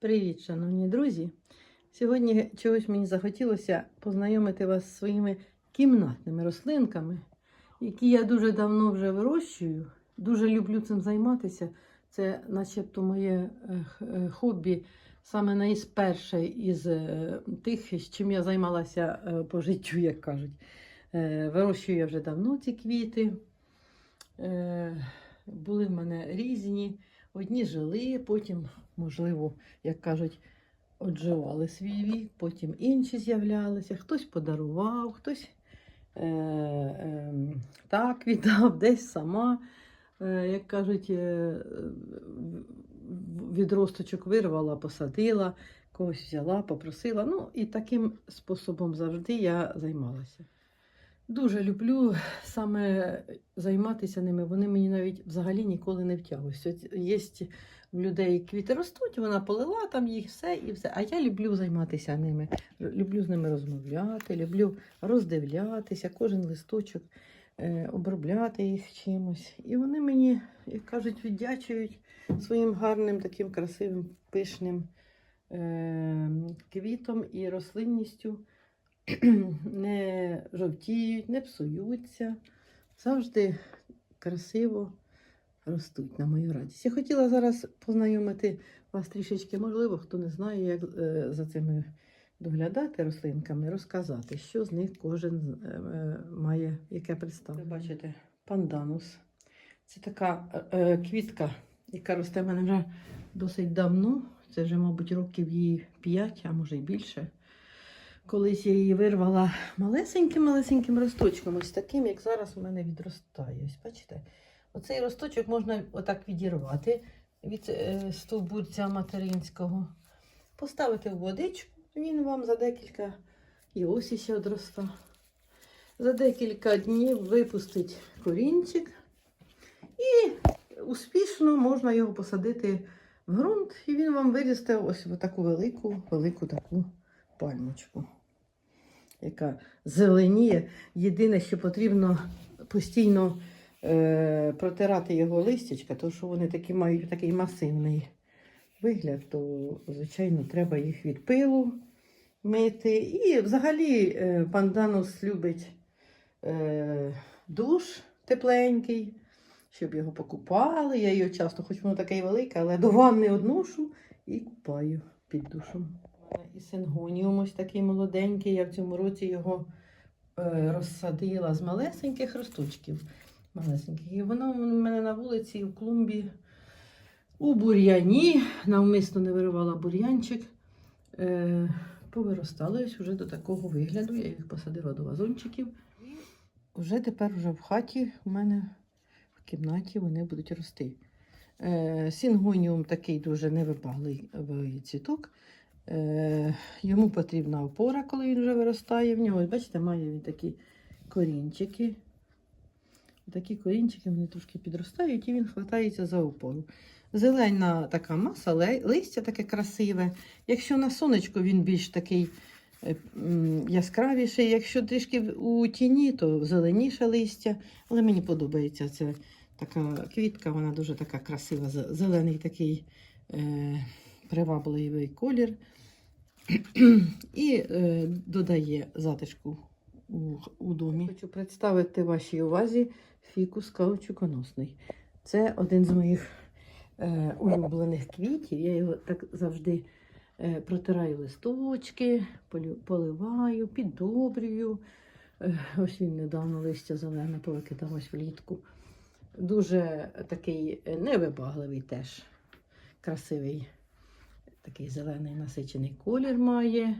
Привіт, шановні друзі! Сьогодні чогось мені захотілося познайомити вас з своїми кімнатними рослинками, які я дуже давно вже вирощую. Дуже люблю цим займатися. Це начебто моє е, е, хобі, саме найперше із е, тих, з чим я займалася по життю, як кажуть. Вирощую я вже давно ці квіти. Були в мене різні. Одні жили, потім, можливо, як кажуть, отживали свій вік, потім інші з'являлися, хтось подарував, хтось е, е, так віддав, десь сама, е, як кажуть, е, відросточок вирвала, посадила, когось взяла, попросила. Ну і таким способом завжди я займалася. Дуже люблю саме займатися ними. Вони мені навіть взагалі ніколи не втягуються. Є в людей квіти ростуть, вона полила там їх все і все. А я люблю займатися ними. Люблю з ними розмовляти, люблю роздивлятися, кожен листочок, е, обробляти їх чимось. І вони мені, як кажуть, віддячують своїм гарним, таким красивим, пишним е, квітом і рослинністю не жовтіють, не псуються, завжди красиво ростуть на мою радість. Я хотіла зараз познайомити вас трішечки, можливо, хто не знає, як е, за цими доглядати рослинками, розказати, що з них кожен е, має яке представлення. Ви бачите, панданус. Це така е, е, квітка, яка росте в мене вже досить давно. Це вже, мабуть, років їй 5, а може й більше. Колись я її вирвала малесеньким-малесеньким росточком, ось таким, як зараз у мене відростає. Ось бачите? Оцей росточок можна отак відірвати від е, стовбурця материнського, поставити в водичку, він вам за декілька, і ось ще одроста. За декілька днів випустить корінчик, і успішно можна його посадити в ґрунт, і він вам вирісте ось таку велику, велику таку пальмочку, яка зеленіє. Єдине, що потрібно постійно е, протирати його листячка, тому що вони такі мають такий масивний вигляд, то, звичайно, треба їх від пилу мити. І взагалі е, панданус любить е, душ тепленький, щоб його покупали. Я його часто, хоч воно таке велике, але до ванни одношу і купаю під душом. І сингоніум ось такий молоденький. Я в цьому році його е, розсадила з малесеньких росточків. Малесеньких. І воно в мене на вулиці в клумбі у бур'яні. Навмисно не виривала бур'янчик. Е, повиростали ось вже до такого вигляду. Я їх посадила до вазончиків. Вже тепер вже в хаті у мене в кімнаті вони будуть рости. Е, сінгоніум такий дуже невибагливий цвіток. Е, йому потрібна опора, коли він вже виростає. В нього, бачите, має він такі корінчики. Такі корінчики вони трошки підростають і він хватається за опору. Зелена така маса, ли- листя таке красиве. Якщо на сонечку він більш такий е, яскравіший, якщо трішки у тіні, то зеленіше листя. Але мені подобається ця така квітка, вона дуже така красива, зелений такий е, привабливий колір. І е, додає затишку у, у домі. Хочу представити вашій увазі фікус каучуконосний. Це один з моїх е, улюблених квітів. Я його так завжди е, протираю листочки, поливаю, піддобрюю. Е, ось він недавно листя зелене повикидав ось влітку. Дуже такий е, невибагливий теж, красивий, такий зелений насичений колір має.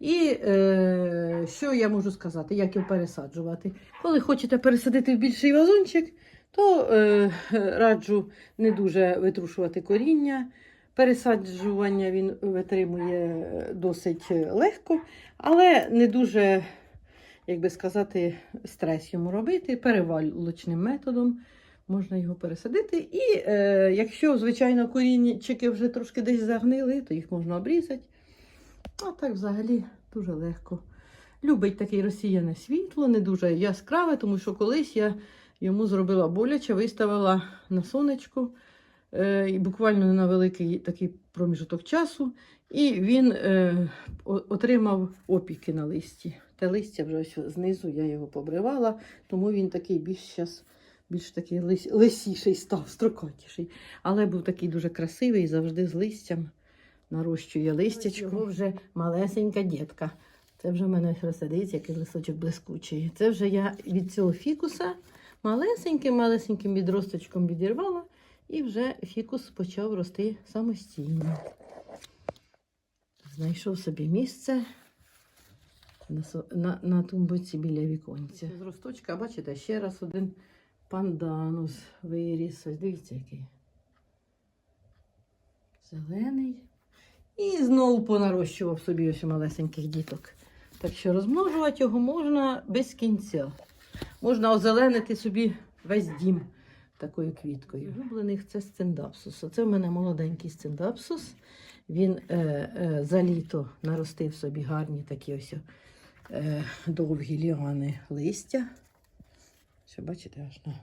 І е, що я можу сказати, як його пересаджувати? Коли хочете пересадити в більший вазончик, то е, раджу не дуже витрушувати коріння. Пересаджування він витримує досить легко, але не дуже, як би сказати, стрес йому робити. Перевалочним методом можна його пересадити. І е, якщо, звичайно, корінчики вже трошки десь загнили, то їх можна обрізати. А так взагалі дуже легко. Любить таке розсіяне світло, не дуже яскраве, тому що колись я йому зробила боляче, виставила на сонечко е, буквально на великий такий проміжок часу, і він е, отримав опіки на листі. Те листя вже ось знизу я його побривала, тому він такий більш щас, більш такий лис, лисіший став, строкатіший. Але був такий дуже красивий, завжди з листям нарощує листячко. Його вже малесенька дітка. Це вже в мене розсадиться, який листочок блискучий. Це вже я від цього фікуса малесеньким-малесеньким відросточком відірвала, і вже фікус почав рости самостійно. Знайшов собі місце на, на, на тумбоці біля віконця. З росточка, бачите, ще раз один панданус виріс. Ось дивіться, який. Зелений. І знову понарощував собі ось малесеньких діток. Так що розмножувати його можна без кінця. Можна озеленити собі весь дім такою квіткою. Улюблених це сциндапсус. Оце в мене молоденький сциндапсус. Він е, е, за літо наростив собі гарні такі ось е, довгі ліани листя. Що бачите, аж на,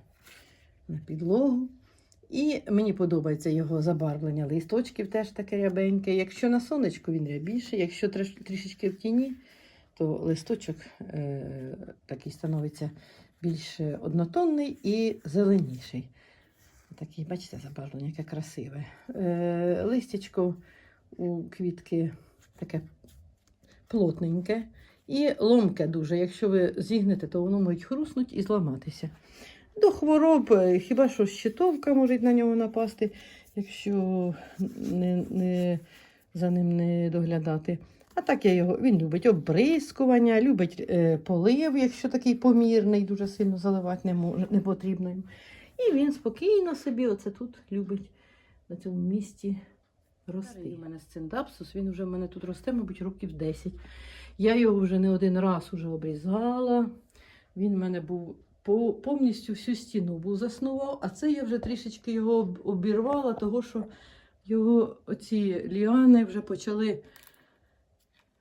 на підлогу. І мені подобається його забарвлення листочків теж таке рябеньке. Якщо на сонечку він рябіший, якщо трішечки в тіні, то листочок е, такий становиться більш однотонний і зеленіший. Такий, бачите, забарвлення, яке красиве. Е, листячко у квітки таке плотненьке і ломке дуже. Якщо ви зігнете, то воно може хруснути і зламатися. До хвороб, е, хіба що щитовка може на нього напасти, якщо не, не, за ним не доглядати. А так я його, він любить обрискування, любить е, полив, якщо такий помірний, дуже сильно заливати не, мож, не потрібно. йому. І він спокійно собі оце тут любить на цьому місці рости. У мене сциндапсус, він вже в мене тут росте, мабуть, років 10. Я його вже не один раз уже обрізала. Він в мене був по, повністю всю стіну був заснував, а це я вже трішечки його обірвала, того що його оці ліани вже почали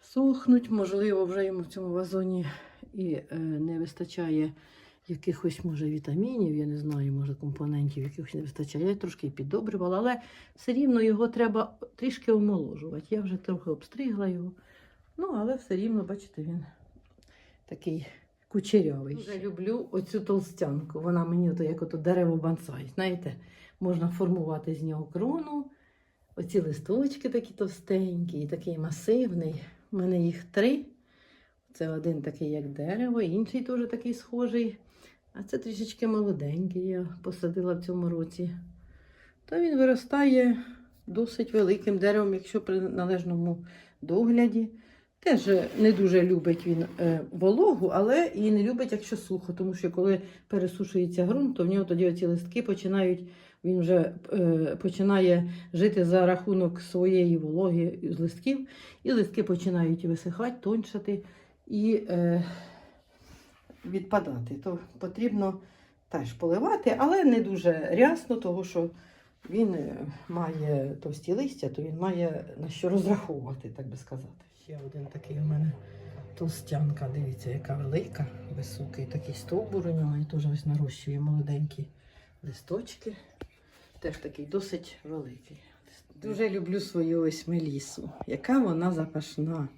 сохнуть. Можливо, вже йому в цьому вазоні і е, не вистачає якихось, може, вітамінів, я не знаю, може, компонентів, якихось не вистачає. Я трошки підобрювала, але все рівно його треба трішки омоложувати. Я вже трохи обстригла його. Ну, але все рівно, бачите, він такий кучерявий. Дуже люблю оцю толстянку. Вона мені ото як ото дерево бонсай. Знаєте, можна формувати з нього крону. Оці листочки такі товстенькі, і такий масивний. У мене їх три. Це один такий, як дерево, інший теж такий схожий. А це трішечки молоденький, я посадила в цьому році. То він виростає досить великим деревом, якщо при належному догляді. Теж не дуже любить він е, вологу, але і не любить, якщо сухо, тому що коли пересушується ґрунт, то в нього тоді оці листки починають, він вже е, починає жити за рахунок своєї вологи з листків, і листки починають висихати, тоншати і е, відпадати. То потрібно теж поливати, але не дуже рясно, тому що він е, має товсті листя, то він має на що розраховувати, так би сказати. Ще один такий у мене толстянка, дивіться, яка велика, високий такий стовбур у нього, і теж ось нарощує молоденькі листочки. Теж такий досить великий. Дуже люблю свою ось мелісу. Яка вона запашна,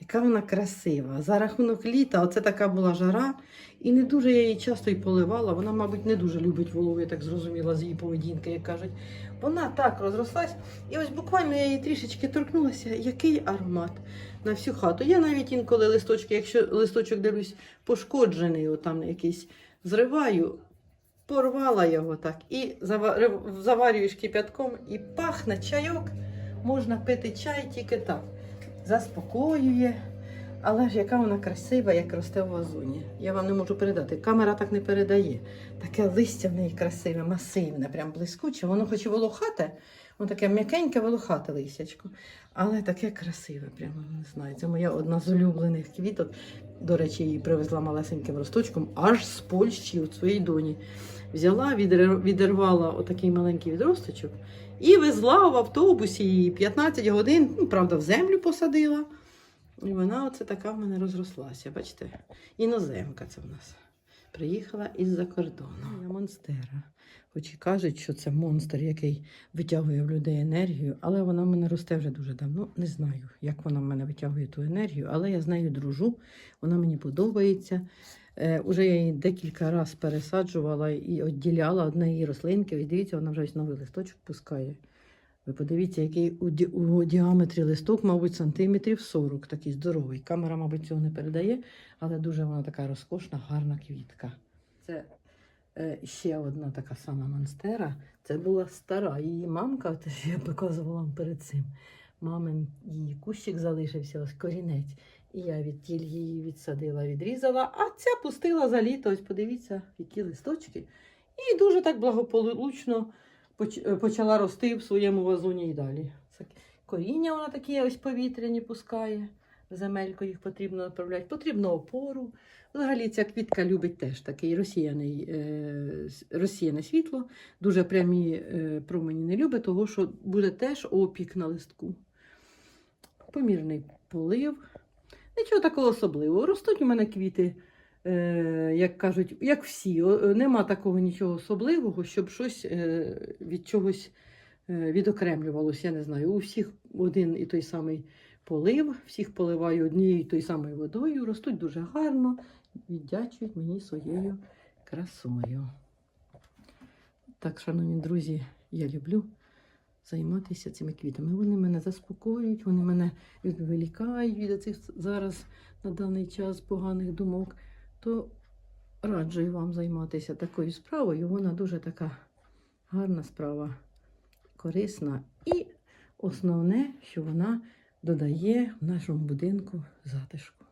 яка вона красива. За рахунок літа, оце така була жара, і не дуже я її часто і поливала. Вона, мабуть, не дуже любить вологу, я так зрозуміла з її поведінки, як кажуть. Вона так розрослась, і ось буквально я її трішечки торкнулася, який аромат на всю хату. Я навіть інколи листочки, якщо листочок дивлюсь, пошкоджений, отам якийсь зриваю, порвала його так і заварюєш кипятком, і пахне чайок. Можна пити чай тільки так. Заспокоює. Але ж яка вона красива, як росте в вазоні. Я вам не можу передати. Камера так не передає. Таке листя в неї красиве, масивне, прям блискуче. Воно хоч і волохате, воно таке м'якеньке волохате листячко. Але таке красиве, прямо не знаю. Це моя одна з улюблених квіток. До речі, її привезла малесеньким росточком аж з Польщі у своїй доні. Взяла, відірвала отакий маленький відросточок і везла в автобусі її 15 годин, ну, правда, в землю посадила. І вона оце така в мене розрослася. Бачите? Іноземка це в нас. Приїхала із-за кордону. Я монстера. Хоч і кажуть, що це монстр, який витягує в людей енергію, але вона в мене росте вже дуже давно. Не знаю, як вона в мене витягує ту енергію, але я з нею дружу, вона мені подобається. Е, уже я її декілька разів пересаджувала і відділяла одне її рослинки. Ось дивіться, вона вже ось новий листочок пускає. Ви подивіться, який у, ді- у діаметрі листок, мабуть, сантиметрів 40, такий здоровий. Камера, мабуть, цього не передає, але дуже вона така розкошна, гарна квітка. Це е, ще одна така сама монстера. Це була стара її мамка, те, що я показувала вам перед цим. Мамин її кущик залишився, ось корінець. І я відтіль її відсадила, відрізала, а ця пустила за літо. Ось подивіться, які листочки. І дуже так благополучно почала рости в своєму вазоні і далі. Коріння вона такі ось повітряні пускає. В земельку їх потрібно направляти. Потрібно опору. Взагалі ця квітка любить теж такий розсіяний, е, розсіяне світло. Дуже прямі е, промені не любить, того що буде теж опік на листку. Помірний полив. Нічого такого особливого. Ростуть у мене квіти, е, як кажуть, як всі. Е, Нема такого нічого особливого, щоб щось е, від чогось е, відокремлювалося. Я не знаю. У всіх один і той самий полив, всіх поливаю однією і тою самою водою, ростуть дуже гарно, віддячують мені своєю красою. Так, шановні друзі, я люблю займатися цими квітами. Вони мене заспокоюють, вони мене відволікають від цих зараз на даний час поганих думок. То раджу вам займатися такою справою. Вона дуже така гарна справа, корисна. І основне, що вона додає в нашому будинку затишку.